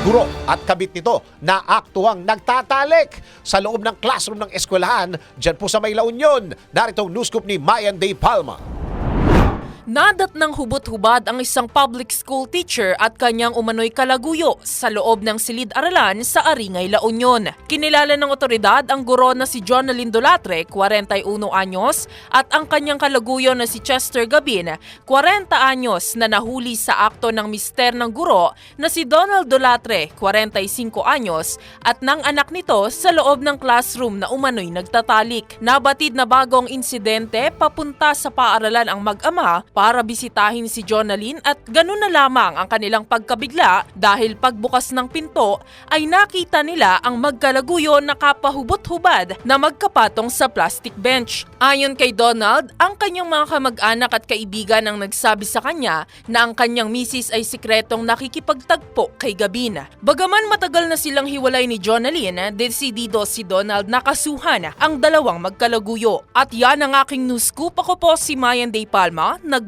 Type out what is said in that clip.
guro at kabit nito na aktuang nagtatalik sa loob ng classroom ng eskwelahan dyan po sa May La Union. Narito ang news scoop ni Mayan Day Palma. Nadat ng hubot-hubad ang isang public school teacher at kanyang umano'y kalaguyo sa loob ng silid-aralan sa Aringay, La Union. Kinilala ng otoridad ang guro na si John Lindolatre, 41 anyos, at ang kanyang kalaguyo na si Chester Gabin, 40 anyos na nahuli sa akto ng mister ng guro na si Donald Dolatre, 45 anyos, at ng anak nito sa loob ng classroom na umano'y nagtatalik. Nabatid na bagong insidente papunta sa paaralan ang mag-ama para bisitahin si Jonalyn at ganun na lamang ang kanilang pagkabigla dahil pagbukas ng pinto ay nakita nila ang magkalaguyo na kapahubot-hubad na magkapatong sa plastic bench. Ayon kay Donald, ang kanyang mga kamag-anak at kaibigan ang nagsabi sa kanya na ang kanyang misis ay sikretong nakikipagtagpo kay Gabina. Bagaman matagal na silang hiwalay ni Jonalyn, desidido si Donald na kasuhan ang dalawang magkalaguyo. At yan ang aking news scoop. Ako po si Mayan Day Palma,